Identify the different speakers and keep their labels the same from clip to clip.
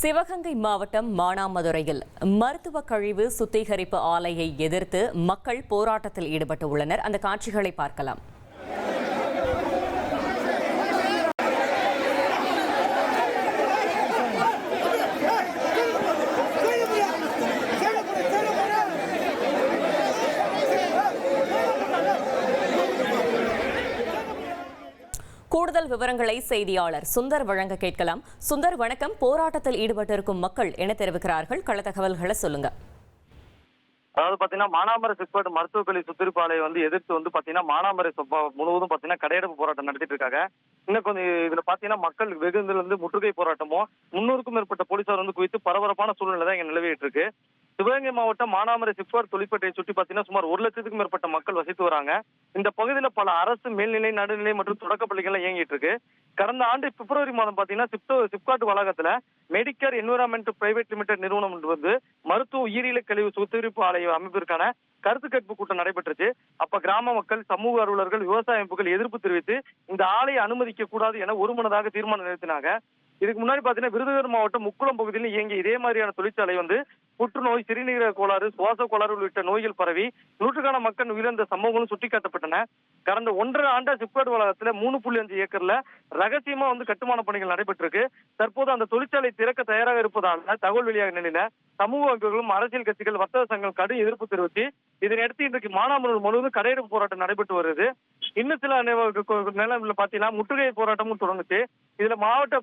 Speaker 1: சிவகங்கை மாவட்டம் மானாமதுரையில் மருத்துவ கழிவு சுத்திகரிப்பு ஆலையை எதிர்த்து மக்கள் போராட்டத்தில் ஈடுபட்டு உள்ளனர். அந்த காட்சிகளை பார்க்கலாம். கூடுதல் விவரங்களை செய்தியாளர் சுந்தர் வழங்க கேட்கலாம். சுந்தர் வணக்கம். போராட்டத்தில் ஈடுபட்டிருக்கும் மக்கள் என்ன தெரிவிக்கிறார்கள். கள தகவல்களை சொல்லுங்க.
Speaker 2: அதாவது பாத்தீங்கன்னா மானாமரை சிப்காட் மருத்துவக் கல்வி சுத்திரப்பாலையை வந்து எதிர்த்து வந்து பாத்தீங்கன்னா மானாமரை சுப்ப- முழுவதும் பாத்தீங்கன்னா கடையெடுப்பு போராட்டம் நடத்திட்டு இருக்காங்க. இன்னும் கொஞ்சம் இதுல பாத்தீங்கன்னா மக்கள் வெகுந்தில இருந்து முற்றுகை போராட்டமும் முன்னூறுக்கும் மேற்பட்ட போலீசார் வந்து குவித்து பரபரப்பான சூழ்நிலை தான் இங்க நிலவிட்டு இருக்கு. சிவகங்கை மாவட்டம் மானாமரை சிப்பார் தொழிற்பேட்டையை சுற்றி பாத்தீங்கன்னா சுமார் ஒரு லட்சத்துக்கும் மேற்பட்ட மக்கள் வசித்து வராங்க. இந்த பகுதியில பல அரசு மேல்நிலை நடுநிலை மற்றும் தொடக்க பள்ளிகள் இயங்கிட்டு இருக்கு. கடந்த ஆண்டு பிப்ரவரி மாதம் பாத்தீங்கன்னா சிப்டோ சிப்காட் வளாகத்துல மெடிக்கேர் என்விரான்மெண்ட் பிரைவேட் லிமிடெட் நிறுவனம் வந்து மருத்துவ உயிரியல கழிவு சுத்திகரிப்பு ஆலய அமைப்பிற்கான கருத்து கேட்பு கூட்டம் நடைபெற்றுச்சு. அப்ப கிராம மக்கள் சமூக அலுவலர்கள் விவசாய அமைப்புகள் எதிர்ப்பு தெரிவித்து இந்த ஆலையை அனுமதிக்க கூடாது என ஒருமனதாக தீர்மானம் நிறுத்தினாங்க. இதுக்கு முன்னாடி பாத்தீங்கன்னா விருதுநகர் மாவட்டம் முக்குளம் பகுதியில் இயங்கிய இதே மாதிரியான தொழிற்சாலை வந்து புற்றுநோய் சிறுநீரக கோளாறு சுவாச கோளாறு உள்ளிட்ட நோய்கள் பரவி நூற்றுக்கான மக்கள் உயிரிழந்த சம்பவங்களும் சுட்டிக்காட்டப்பட்டன. கடந்த ஒன்றரை ஆண்டா சிப்காட் வளாகத்துல மூணு புள்ளி அஞ்சு ஏக்கர்ல ரகசியமா வந்து கட்டுமான பணிகள் நடைபெற்றிருக்கு. தற்போது அந்த தொழிற்சாலை திறக்க தயாராக இருப்பதால தகவல் வெளியாக நிலையில சமூக அமைப்புகளும் அரசியல் கட்சிகள் வர்த்தக சங்கம் கடும் எதிர்ப்பு தெரிவித்து இதனையடுத்து இன்றைக்கு மானாமரம் முழுவதும் கடையெடுப்பு போராட்டம் நடைபெற்று வருது. இன்னும் சில நிலவில் பாத்தீங்கன்னா முற்றுகை போராட்டமும் தொடங்குச்சு. இதுல மாவட்ட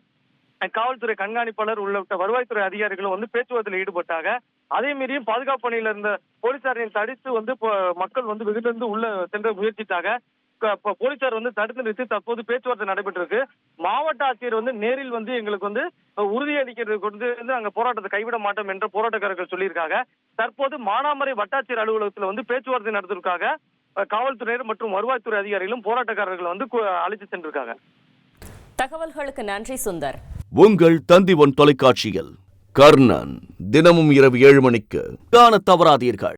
Speaker 2: காவல்துறை கண்காணிப்பாளர் உள்ளிட்ட வருவாய்த்துறை அதிகாரிகளும் வந்து பேச்சுவார்த்தையில் ஈடுபட்டாங்க. அதே மீறியும் பாதுகாப்பு பணியில இருந்த போலீசாரையும் தடுத்து வந்து மக்கள் வந்து வெகுலிருந்து உள்ள சென்ற முயற்சித்தாங்க போலீசார் வந்து தடுத்து நிறுத்தி தற்போது பேச்சுவார்த்தை நடைபெற்றிருக்கு. மாவட்ட ஆட்சியர் வந்து நேரில் வந்து எங்களுக்கு வந்து உறுதியளிக்கிறதுக்கு வந்து வந்து அங்க போராட்டத்தை கைவிட மாட்டோம் என்ற போராட்டக்காரர்கள் சொல்லியிருக்காங்க. தற்போது மானாமரை வட்டாட்சியர் அலுவலகத்துல வந்து பேச்சுவார்த்தை நடத்திருக்காங்க காவல்துறையினர் மற்றும் வருவாய்த்துறை அதிகாரிகளும் போராட்டக்காரர்கள் வந்து அழைத்து சென்றிருக்காங்க.
Speaker 1: தகவல்களுக்கு நன்றி சுந்தர்.
Speaker 3: உங்கள் தந்தி ஒன் தொலைக்காட்சியில் கர்ணன் தினமும் இரவு ஏழு மணிக்கு காண தவறாதீர்கள்.